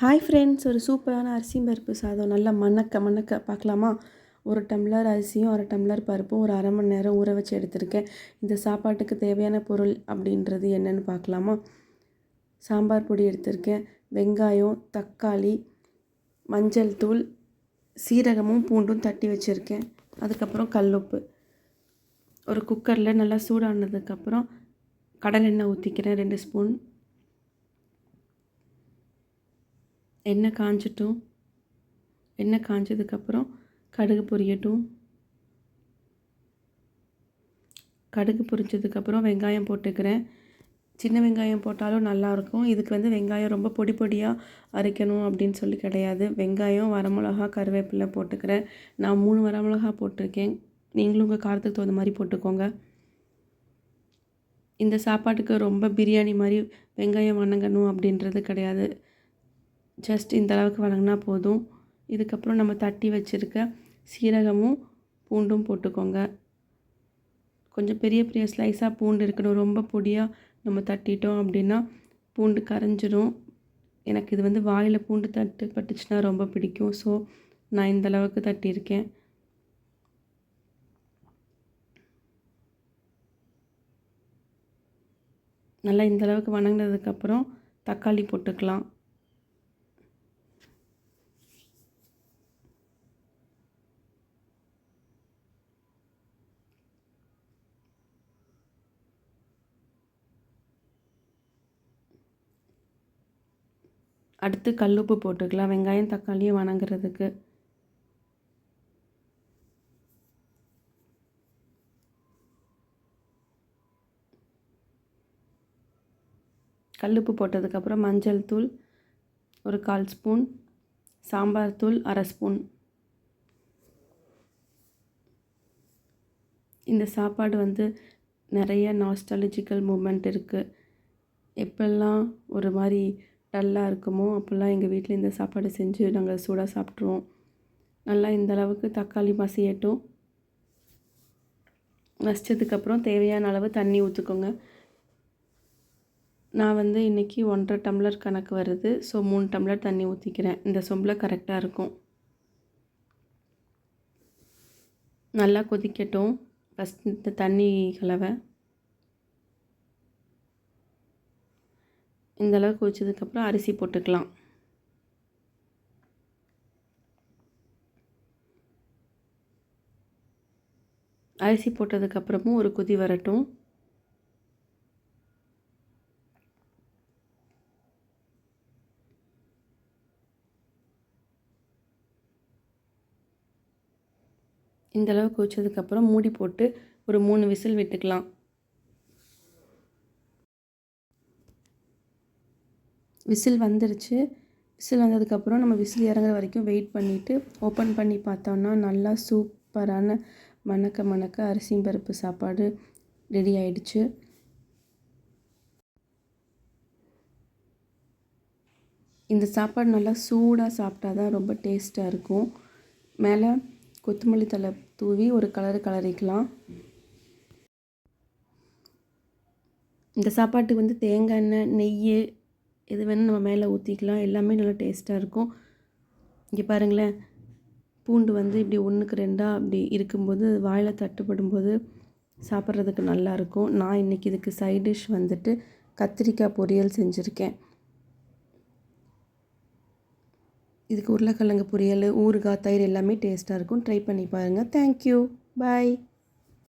Hi friends ஒரு சூப்பரான அரிசி பருப்பு சாதம். நல்லா மணக்க மணக்க பார்க்கலாமா? ஒரு டம்ளர் அரிசியும் அரை டம்ளர் பருப்பும் ஒரு அரை மணி நேரம் ஊற வச்சு எடுத்திருக்கேன். இந்த சாப்பாட்டுக்கு தேவையான பொருள் அப்படின்றது என்னென்னு பார்க்கலாமா? சாம்பார் பொடி எடுத்திருக்கேன். வெங்காயம் தக்காளி மஞ்சள் தூள் சீரகமும் பூண்டும் தட்டி வச்சுருக்கேன். அதுக்கப்புறம் கல்லுப்பு. ஒரு குக்கரில் நல்லா சூடானதுக்கப்புறம் கடலெண்ணெய் ஊற்றிக்கிறேன் ரெண்டு ஸ்பூன் எண்ணெய் காஞ்சிட்டும். எண்ணெய் காஞ்சதுக்கப்புறம் கடுகு பொரியட்டும். கடுகு பொரிச்சதுக்கப்புறம் வெங்காயம் போட்டுக்கிறேன். சின்ன வெங்காயம் போட்டாலும் நல்லாயிருக்கும் இதுக்கு வந்து வெங்காயம் ரொம்ப பொடி பொடியாக அரைக்கணும் அப்படின்னு சொல்லி கிடையாது. வெங்காயம் வரமிளகா கருவேப்பிலை போட்டுக்கிறேன். நான் மூணு வரமிளகா போட்டிருக்கேன். நீங்களும் உங்கள் காரத்துக்கு தகுந்த மாதிரி போட்டுக்கோங்க. இந்த சாப்பாட்டுக்கு ரொம்ப பிரியாணி மாதிரி வெங்காயம் வணங்கணும் அப்படின்றது கிடையாது. ஜஸ்ட் இந்த அளவுக்கு வணங்கினா போதும். இதுக்கப்புறம் நம்ம தட்டி வச்சுருக்க சீரகமும் பூண்டும் போட்டுக்கோங்க. கொஞ்சம் பெரிய பெரிய ஸ்லைஸாக பூண்டு இருக்கணும். ரொம்ப பொடியாக நம்ம தட்டிட்டோம் அப்படின்னா பூண்டு கரைஞ்சிரும். எனக்கு இது வந்து வாயில் பூண்டு தட்டு பட்டுச்சுன்னா ரொம்ப பிடிக்கும். ஸோ நான் இந்த அளவுக்கு தட்டியிருக்கேன். நல்லா இந்த அளவுக்கு வணங்கினதுக்கப்புறம் தக்காளி போட்டுக்கலாம். அடுத்து கல்லுப்பு போட்டுக்கலாம். வெங்காயம் தக்காளியும் வணங்குறதுக்கு. கல்லுப்பு போட்டதுக்கப்புறம் மஞ்சள் தூள் ஒரு கால் ஸ்பூன். சாம்பார் தூள் அரை ஸ்பூன். இந்த சாப்பாடு வந்து நிறைய நாஸ்டாலஜிக்கல் மூமெண்ட் இருக்குது எப்பெல்லாம் ஒரு மாதிரி டல்லாக இருக்குமோ அப்போல்லாம் எங்கள் வீட்டில் இந்த சாப்பாடு செஞ்சு நாங்கள் சூடாக சாப்பிட்ருவோம் நல்லா இந்த அளவுக்கு தக்காளி மசியட்டும். மசித்ததுக்கப்புறம் தேவையான அளவு தண்ணி ஊற்றுக்கோங்க நான் வந்து இன்றைக்கி ஒன்றரை டம்ளர் கணக்கு வருது. ஸோ மூணு டம்ளர் தண்ணி ஊற்றிக்கிறேன் இந்த சொம்பில் கரெக்டாக இருக்கும். நல்லா கொதிக்கட்டும். ஃபஸ்ட் இந்த தண்ணி கலவை. இந்த அளவுக்கு அரிசி போட்டுக்கலாம். அரிசி போட்டதுக்கப்புறமும் ஒரு கொதி வரட்டும். இந்த அளவுக்கு வச்சதுக்கப்புறம் மூடி போட்டு ஒரு மூணு விசில் விட்டுக்கலாம். விசில் வந்துருச்சு. விசில் வந்ததுக்கப்புறம் நம்ம விசில் இறங்குற வரைக்கும் வெயிட் பண்ணிவிட்டு ஓப்பன் பண்ணி பார்த்தோன்னா நல்லா சூப்பரான மணக்க மணக்க அரிசி பருப்பு சாப்பாடு ரெடி ஆயிடுச்சு. இந்த சாப்பாடு நல்லா சூடாக சாப்பிட்டா தான் ரொம்ப டேஸ்ட்டாக இருக்கும். மேலே கொத்தமல்லி தலை தூவி ஒரு கலர் கலரிக்கலாம். இந்த சாப்பாட்டுக்கு வந்து தேங்காய் எண்ணெய் நெய் எது வேணால் நம்ம மேலே ஊற்றிக்கலாம் எல்லாமே நல்லா டேஸ்ட்டாக இருக்கும். இங்கே பாருங்களேன். பூண்டு வந்து இப்படி ஒன்றுக்கு ரெண்டாக அப்படி இருக்கும்போது வாயில் தட்டுப்படும்போது சாப்பிட்றதுக்கு நல்லாயிருக்கும் நான் இன்றைக்கி இதுக்கு சைட் டிஷ் வந்துட்டு கத்திரிக்காய் பொரியல் செஞ்சுருக்கேன். இதுக்கு உருளைக்கிழங்கு பொரியல் ஊறுகாய் தயிர் எல்லாமே டேஸ்ட்டாக இருக்கும். ட்ரை பண்ணி பாருங்கள் தேங்க்யூ பாய்